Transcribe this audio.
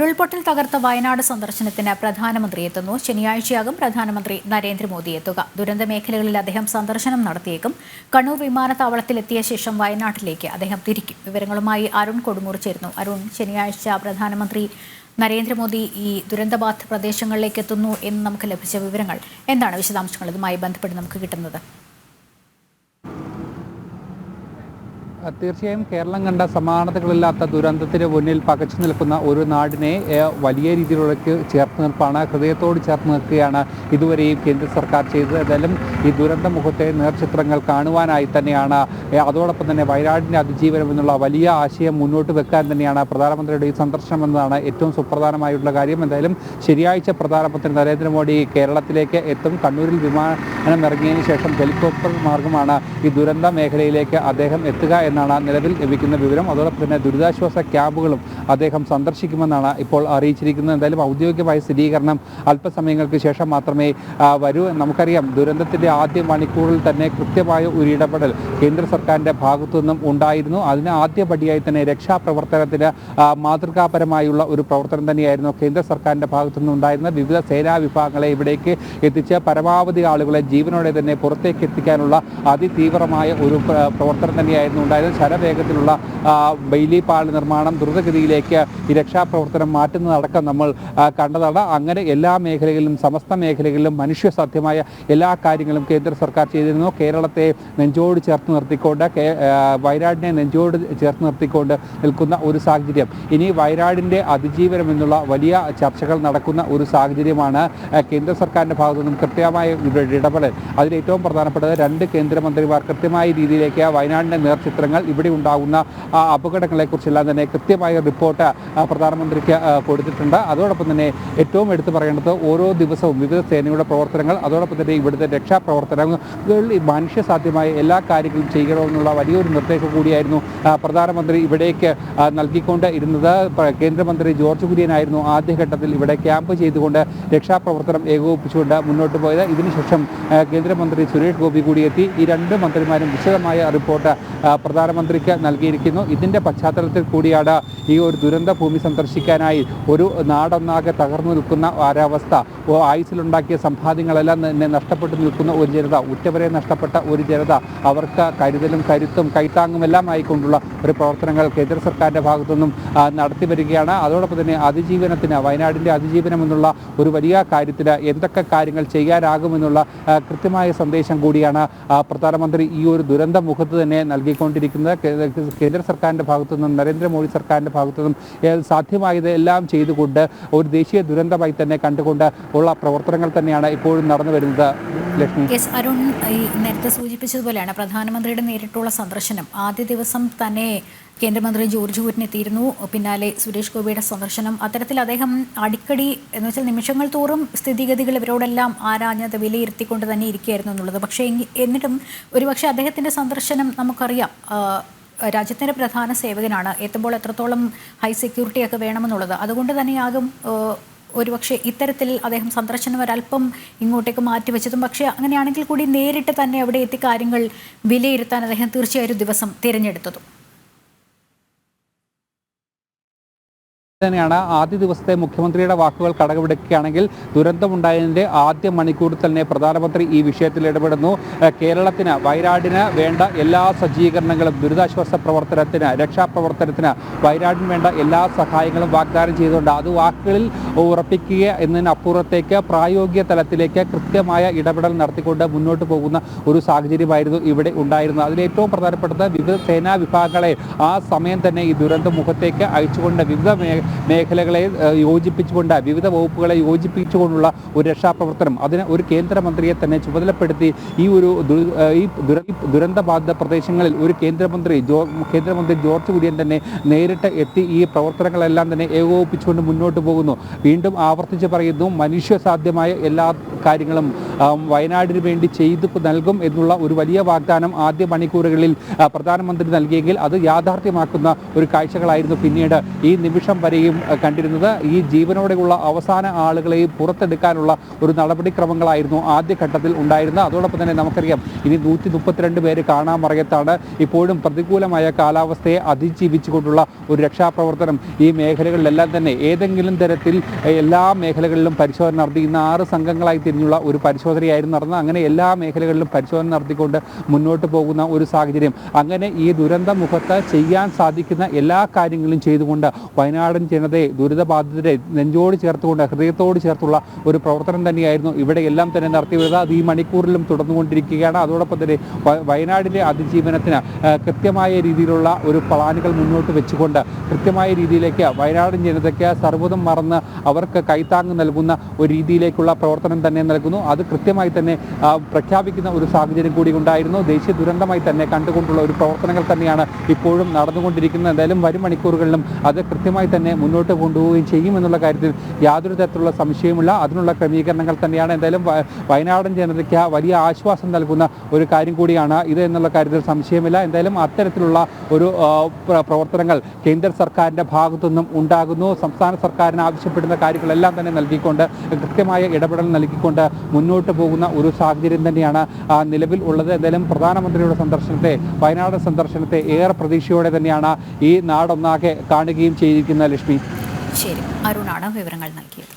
ഉരുൾപൊട്ടൽ തകർത്ത വയനാട് സന്ദർശനത്തിന് പ്രധാനമന്ത്രി എത്തുന്നു. ശനിയാഴ്ചയാകും പ്രധാനമന്ത്രി നരേന്ദ്രമോദി എത്തുക. ദുരന്ത മേഖലകളിൽ അദ്ദേഹം സന്ദർശനം നടത്തിയേക്കും. കണ്ണൂർ വിമാനത്താവളത്തിലെത്തിയ ശേഷം വയനാട്ടിലേക്ക് അദ്ദേഹം തിരിക്കും. വിവരങ്ങളുമായി അരുൺ കൊടുമൂർ ചേരുന്നു. അരുൺ ശനിയാഴ്ച പ്രധാനമന്ത്രി നരേന്ദ്രമോദി ഈ ദുരന്തബാധിത പ്രദേശങ്ങളിലേക്ക് എത്തുന്നു എന്ന് നമുക്ക് ലഭിച്ച വിവരങ്ങൾ. എന്താണ് വിശദാംശങ്ങൾ? ഇതുമായി ബന്ധപ്പെട്ട് നമുക്ക് കിട്ടുന്നത്. തീർച്ചയായും കേരളം കണ്ട സമാനതകളില്ലാത്ത ദുരന്തത്തിന് മുന്നിൽ പകച്ചു നിൽക്കുന്ന ഒരു നാടിനെ വലിയ രീതിയിലുള്ള ചേർത്ത് നിൽപ്പാണ് ഹൃദയത്തോട് ചേർത്ത് നിൽക്കുകയാണ് ഇതുവരെയും കേന്ദ്ര സർക്കാർ ചെയ്തത് ഏതായാലും ഈ ദുരന്ത മുഖത്തെ നേർചിത്രങ്ങൾ കാണുവാനായി തന്നെയാണ്. അതോടൊപ്പം തന്നെ വയനാടിന്റെ അതിജീവനം എന്നുള്ള വലിയ ആശയം മുന്നോട്ട് വെക്കാൻ തന്നെയാണ് പ്രധാനമന്ത്രിയുടെ ഈ സന്ദർശനം എന്നതാണ് ഏറ്റവും സുപ്രധാനമായിട്ടുള്ള കാര്യം. എന്തായാലും ശനിയാഴ്ച പ്രധാനമന്ത്രി നരേന്ദ്രമോദി കേരളത്തിലേക്ക് എത്തും. കണ്ണൂരിൽ വിമാനം ഇറങ്ങിയതിനു ശേഷം ഹെലികോപ്റ്റർ മാർഗമാണ് ഈ ദുരന്ത മേഖലയിലേക്ക് അദ്ദേഹം എത്തുക എന്നാണ് നിലവിൽ ലഭിക്കുന്ന വിവരം. അതോടൊപ്പം തന്നെ ദുരിതാശ്വാസ ക്യാമ്പുകളും അദ്ദേഹം സന്ദർശിക്കുമെന്നാണ് ഇപ്പോൾ അറിയിച്ചിരിക്കുന്നത്. എന്തായാലും ഔദ്യോഗികമായ സ്ഥിരീകരണം അല്പസമയങ്ങൾക്ക് ശേഷം മാത്രമേ വരൂ. നമുക്കറിയാം ദുരന്തത്തിന്റെ ആദ്യ മണിക്കൂറിൽ തന്നെ കൃത്യമായ ഒരു ഇടപെടൽ കേന്ദ്ര സർക്കാരിന്റെ ഭാഗത്തു നിന്നും ഉണ്ടായിരുന്നു. അതിന് ആദ്യപടിയായി തന്നെ രക്ഷാപ്രവർത്തനത്തിന് മാതൃകാപരമായുള്ള ഒരു പ്രവർത്തനം തന്നെയായിരുന്നു കേന്ദ്ര സർക്കാരിന്റെ ഭാഗത്തു നിന്നും ഉണ്ടായിരുന്നത്. വിവിധ സേനാ വിഭാഗങ്ങളെ ഇവിടേക്ക് എത്തിച്ച് പരമാവധി ആളുകളെ ജീവനോടെ തന്നെ പുറത്തേക്ക് എത്തിക്കാനുള്ള അതിതീവ്രമായ ഒരു പ്രവർത്തനം തന്നെയായിരുന്നു ഉണ്ടായിരുന്നത്. ശരവേഗത്തിലുള്ള ബെയിലി പാൽ നിർമ്മാണം ദ്രുതഗതിയിലേക്ക് ഈ രക്ഷാപ്രവർത്തനം മാറ്റുന്നതടക്കം നമ്മൾ കണ്ടതാണ്. അങ്ങനെ എല്ലാ മേഖലകളിലും സമസ്ത മേഖലകളിലും മനുഷ്യസാധ്യമായ എല്ലാ കാര്യങ്ങളും കേന്ദ്ര സർക്കാർ ചെയ്തിരുന്നു. കേരളത്തെ നെഞ്ചോട് ചേർത്ത് നിർത്തിക്കൊണ്ട് വയനാടിനെ നെഞ്ചോട് ചേർത്ത് നിർത്തിക്കൊണ്ട് നിൽക്കുന്ന ഒരു സാഹചര്യം. ഇനി വയനാടിന്റെ അതിജീവനം എന്നുള്ള വലിയ ചർച്ചകൾ നടക്കുന്ന ഒരു സാഹചര്യമാണ് കേന്ദ്ര സർക്കാരിന്റെ ഭാഗത്തു നിന്നും കൃത്യമായ ഇടപെടൽ. അതിലേറ്റവും പ്രധാനപ്പെട്ടത് രണ്ട് കേന്ദ്രമന്ത്രിമാർ കൃത്യമായ രീതിയിലേക്ക് വയനാടിന്റെ നേർചിത്രങ്ങൾ ഇവിടെ ഉണ്ടാകുന്ന അപകടങ്ങളെക്കുറിച്ചെല്ലാം തന്നെ കൃത്യമായ റിപ്പോർട്ട് പ്രധാനമന്ത്രിക്ക് കൊടുത്തിട്ടുണ്ട്. അതോടൊപ്പം തന്നെ ഏറ്റവും എടുത്തു പറയേണ്ടത് ഓരോ ദിവസവും വിവിധ സേനയുടെ പ്രവർത്തനങ്ങൾ അതോടൊപ്പം തന്നെ ഇവിടുത്തെ രക്ഷാപ്രവർത്തനങ്ങളിൽ ഈ മനുഷ്യസാധ്യമായ എല്ലാ കാര്യങ്ങളും ചെയ്യണമെന്നുള്ള വലിയൊരു നിർദ്ദേശം കൂടിയായിരുന്നു പ്രധാനമന്ത്രി ഇവിടേക്ക് നൽകിക്കൊണ്ട് ഇരുന്നത്. കേന്ദ്രമന്ത്രി ജോർജ് കുര്യനായിരുന്നു ആദ്യഘട്ടത്തിൽ ഇവിടെ ക്യാമ്പ് ചെയ്തുകൊണ്ട് രക്ഷാപ്രവർത്തനം ഏകോപിപ്പിച്ചുകൊണ്ട് മുന്നോട്ട് പോയത്. ഇതിനുശേഷം കേന്ദ്രമന്ത്രി സുരേഷ് ഗോപി കൂടി എത്തി. ഈ രണ്ട് മന്ത്രിമാരും വിശദമായ റിപ്പോർട്ട് പ്രധാനമന്ത്രിക്ക് നൽകിയിരിക്കുന്നു. ഇതിന്റെ പശ്ചാത്തലത്തിൽ കൂടിയാണ് ഈ ഒരു ദുരന്ത ഭൂമി സന്ദർശിക്കാനായി ഒരു നാടൊന്നാകെ തകർന്നു നിൽക്കുന്ന ഒരവസ്ഥ. ആയുസിലുണ്ടാക്കിയ സമ്പാദ്യങ്ങളെല്ലാം തന്നെ നഷ്ടപ്പെട്ടു നിൽക്കുന്ന ഒരു ജനത ഉറ്റവരെ നഷ്ടപ്പെട്ട ഒരു ജനത അവർക്ക് കരുതലും കരുത്തും കൈത്താങ്ങും എല്ലാം ആയിക്കൊണ്ടുള്ള ഒരു പ്രവർത്തനങ്ങൾ കേന്ദ്ര സർക്കാരിന്റെ ഭാഗത്തുനിന്നും നടത്തി വരികയാണ്. അതോടൊപ്പം തന്നെ അതിജീവനത്തിന് വയനാടിന്റെ അതിജീവനം എന്നുള്ള ഒരു വലിയ കാര്യത്തിന് എന്തൊക്കെ കാര്യങ്ങൾ ചെയ്യാനാകുമെന്നുള്ള കൃത്യമായ സന്ദേശം കൂടിയാണ് പ്രധാനമന്ത്രി ഈ ഒരു ദുരന്ത മുഖത്ത് തന്നെ നൽകിക്കൊണ്ടിരിക്കുന്നത്. കേന്ദ്ര സർക്കാരിന്റെ ഭാഗത്തു നിന്നും നരേന്ദ്രമോദി സർക്കാരിന്റെ ഭാഗത്തു നിന്നും സാധ്യമായത് എല്ലാം ചെയ്തുകൊണ്ട് ഒരു ദേശീയ ദുരന്തമായി തന്നെ കണ്ടുകൊണ്ട് ഉള്ള പ്രവർത്തനങ്ങൾ തന്നെയാണ് ഇപ്പോഴും നടന്നു വരുന്നത്. ലക്ഷ്മി എസ് അരുൺ ഈ നേരത്തെ സൂചിപ്പിച്ചതുപോലെയാണ് പ്രധാനമന്ത്രിയുടെ നേരിട്ടുള്ള സന്ദർശനം. ആദ്യ ദിവസം തന്നെ കേന്ദ്രമന്ത്രി ജോർജ് കുര്യൻ എത്തിയിരുന്നു. പിന്നാലെ സുരേഷ് ഗോപിയുടെ സന്ദർശനം. അത്തരത്തിൽ അദ്ദേഹം അടിക്കടി എന്ന് വെച്ചാൽ നിമിഷങ്ങൾ തോറും സ്ഥിതിഗതികൾ ഇവരോടെല്ലാം ആരാഞ്ഞത് വിലയിരുത്തിക്കൊണ്ട് തന്നെ ഇരിക്കുകയായിരുന്നു എന്നുള്ളത്. പക്ഷേ എന്നിട്ടും ഒരുപക്ഷെ അദ്ദേഹത്തിന്റെ സന്ദർശനം നമുക്കറിയാം. രാജ്യത്തിന്റെ പ്രധാന സേവകനാണ്. എത്തുമ്പോൾ എത്രത്തോളം ഹൈ സെക്യൂരിറ്റിയൊക്കെ വേണമെന്നുള്ളത്. അതുകൊണ്ട് തന്നെയാകും ഒരുപക്ഷെ ഇത്തരത്തിൽ അദ്ദേഹം സന്ദർശനം ഒരല്പം ഇങ്ങോട്ടേക്ക് മാറ്റിവെച്ചതും പക്ഷേ അങ്ങനെയാണെങ്കിൽ കൂടി നേരിട്ട് തന്നെ അവിടെ എത്തി കാര്യങ്ങൾ വിലയിരുത്താൻ അദ്ദേഹം തീർച്ചയായും ദിവസം തിരഞ്ഞെടുത്തതും. തന്നെയാണ് ആദ്യ ദിവസത്തെ മുഖ്യമന്ത്രിയുടെ വാക്കുകൾ കടകവിടുക്കുകയാണെങ്കിൽ ദുരന്തമുണ്ടായതിന്റെ ആദ്യ മണിക്കൂറിൽ തന്നെ പ്രധാനമന്ത്രി ഈ വിഷയത്തിൽ ഇടപെടുന്നു. കേരളത്തിന് വയനാടിന് വേണ്ട എല്ലാ സജ്ജീകരണങ്ങളും ദുരിതാശ്വാസ പ്രവർത്തനത്തിന് രക്ഷാപ്രവർത്തനത്തിന് വയനാടിന് വേണ്ട എല്ലാ സഹായങ്ങളും വാഗ്ദാനം ചെയ്തുകൊണ്ട് അത് വാക്കുകളിൽ ഉറപ്പിക്കുക എന്നതിനപ്പുറത്തേക്ക് പ്രായോഗിക തലത്തിലേക്ക് കൃത്യമായ ഇടപെടൽ നടത്തിക്കൊണ്ട് മുന്നോട്ട് പോകുന്ന ഒരു സാഹചര്യമായിരുന്നു ഇവിടെ ഉണ്ടായിരുന്നത്. അതിലേറ്റവും പ്രധാനപ്പെട്ടത് വിവിധ സേനാ വിഭാഗങ്ങളെ ആ സമയം തന്നെ ഈ ദുരന്ത മുഖത്തേക്ക് അയച്ചുകൊണ്ട് വിവിധ മേഖലകളെ യോജിപ്പിച്ചുകൊണ്ട് വിവിധ വകുപ്പുകളെ യോജിപ്പിച്ചുകൊണ്ടുള്ള ഒരു രക്ഷാപ്രവർത്തനം. അതിന് ഒരു കേന്ദ്രമന്ത്രിയെ തന്നെ ചുമതലപ്പെടുത്തി ഈ ഒരു ഈ ദുര- ദുരന്തബാധിത പ്രദേശങ്ങളിൽ ഒരു കേന്ദ്രമന്ത്രി ജോ കേന്ദ്രമന്ത്രി ജോർജ് കുര്യൻ തന്നെ നേരിട്ട് എത്തി ഈ പ്രവർത്തനങ്ങളെല്ലാം തന്നെ ഏകോപിപ്പിച്ചുകൊണ്ട് മുന്നോട്ട് പോകുന്നു. വീണ്ടും ആവർത്തിച്ച് പറയുന്നു മനുഷ്യസാധ്യമായ എല്ലാ കാര്യങ്ങളും വയനാടിന് വേണ്ടി ചെയ്തു നൽകും എന്നുള്ള ഒരു വലിയ വാഗ്ദാനം ആദ്യ മണിക്കൂറുകളിൽ പ്രധാനമന്ത്രി നൽകിയെങ്കിൽ അത് യാഥാർത്ഥ്യമാക്കുന്ന ഒരു കാഴ്ചകളായിരുന്നു പിന്നീട് ഈ നിമിഷം വരെ വരെയും കണ്ടിരുന്നത്. ഈ ജീവനോടെയുള്ള അവസാന ആളുകളെയും പുറത്തെടുക്കാനുള്ള ഒരു നടപടിക്രമങ്ങളായിരുന്നു ആദ്യഘട്ടത്തിൽ ഉണ്ടായിരുന്നത്. അതോടൊപ്പം തന്നെ നമുക്കറിയാം ഇനി നൂറ്റി മുപ്പത്തിരണ്ട് പേര് കാണാൻ മറയത്താണ് ഇപ്പോഴും പ്രതികൂലമായ കാലാവസ്ഥയെ അതിജീവിച്ചുകൊണ്ടുള്ള ഒരു രക്ഷാപ്രവർത്തനം ഈ മേഖലകളിലെല്ലാം തന്നെ. ഏതെങ്കിലും തരത്തിൽ എല്ലാ മേഖലകളിലും പരിശോധന നടത്തി ഇന്ന് ആറ് സംഘങ്ങളായി തിരിഞ്ഞുള്ള ഒരു പരിശോധനയായിരുന്നു നടന്നത്. അങ്ങനെ എല്ലാ മേഖലകളിലും പരിശോധന നടത്തിക്കൊണ്ട് മുന്നോട്ട് പോകുന്ന ഒരു സാഹചര്യം. അങ്ങനെ ഈ ദുരന്ത മുഖത്ത് ചെയ്യാൻ സാധിക്കുന്ന എല്ലാ കാര്യങ്ങളും ചെയ്തുകൊണ്ട് വയനാടൻ ജനതയെ ദുരിതബാധിതരെ നെഞ്ചോട് ചേർത്തുകൊണ്ട് ഹൃദയത്തോട് ചേർത്തുള്ള ഒരു പ്രവർത്തനം തന്നെയായിരുന്നു ഇവിടെ എല്ലാം തന്നെ നടത്തി വരുന്നത്. അത് ഈ മണിക്കൂറിലും തുടർന്നുകൊണ്ടിരിക്കുകയാണ്. അതോടൊപ്പം തന്നെ വയനാടിലെ അതിജീവനത്തിന് കൃത്യമായ രീതിയിലുള്ള ഒരു പ്ലാനുകൾ മുന്നോട്ട് വെച്ചുകൊണ്ട് കൃത്യമായ രീതിയിലേക്ക് വയനാടൻ ജനതയ്ക്ക് സർവതും മറന്ന് അവർക്ക് കൈത്താങ്ങ് നൽകുന്ന ഒരു രീതിയിലേക്കുള്ള പ്രവർത്തനം തന്നെ നൽകുന്നു. അത് കൃത്യമായി തന്നെ പ്രഖ്യാപിക്കുന്ന ഒരു സാഹചര്യം കൂടി ഉണ്ടായിരുന്നു. ദേശീയ ദുരന്തമായി തന്നെ കണ്ടുകൊണ്ടുള്ള ഒരു പ്രവർത്തനങ്ങൾ തന്നെയാണ് ഇപ്പോഴും നടന്നുകൊണ്ടിരിക്കുന്നത്. എന്തായാലും വരും മണിക്കൂറുകളിലും അത് കൃത്യമായി തന്നെ മുന്നോട്ട് കൊണ്ടുപോവുകയും ചെയ്യുമെന്നുള്ള കാര്യത്തിൽ യാതൊരു തരത്തിലുള്ള സംശയമില്ല അതിനുള്ള ക്രമീകരണങ്ങൾ തന്നെയാണ് എന്തായാലും വയനാടൻ ജനതയ്ക്ക് വലിയ ആശ്വാസം നൽകുന്ന ഒരു കാര്യം കൂടിയാണ് ഇത് എന്നുള്ള കാര്യത്തിൽ സംശയമില്ല. എന്തായാലും അത്തരത്തിലുള്ള ഒരു പ്രവർത്തനങ്ങൾ കേന്ദ്ര സർക്കാരിന്റെ ഭാഗത്തുനിന്നും ഉണ്ടാകുന്നു. സംസ്ഥാന സർക്കാരിന് ആവശ്യപ്പെടുന്ന കാര്യങ്ങളെല്ലാം തന്നെ നൽകിക്കൊണ്ട് കൃത്യമായ ഇടപെടൽ നൽകിക്കൊണ്ട് മുന്നോട്ട് പോകുന്ന ഒരു സാഹചര്യം തന്നെയാണ് നിലവിൽ ഉള്ളത്. എന്തായാലും പ്രധാനമന്ത്രിയുടെ സന്ദർശനത്തെ വയനാട് സന്ദർശനത്തെ ഏറെ പ്രതീക്ഷയോടെ തന്നെയാണ് ഈ നാടൊന്നാകെ കാണുകയും ചെയ്തിരിക്കുന്ന ലക്ഷ്മി ശരി. അരുണാണ് വിവരങ്ങൾ നൽകിയത്.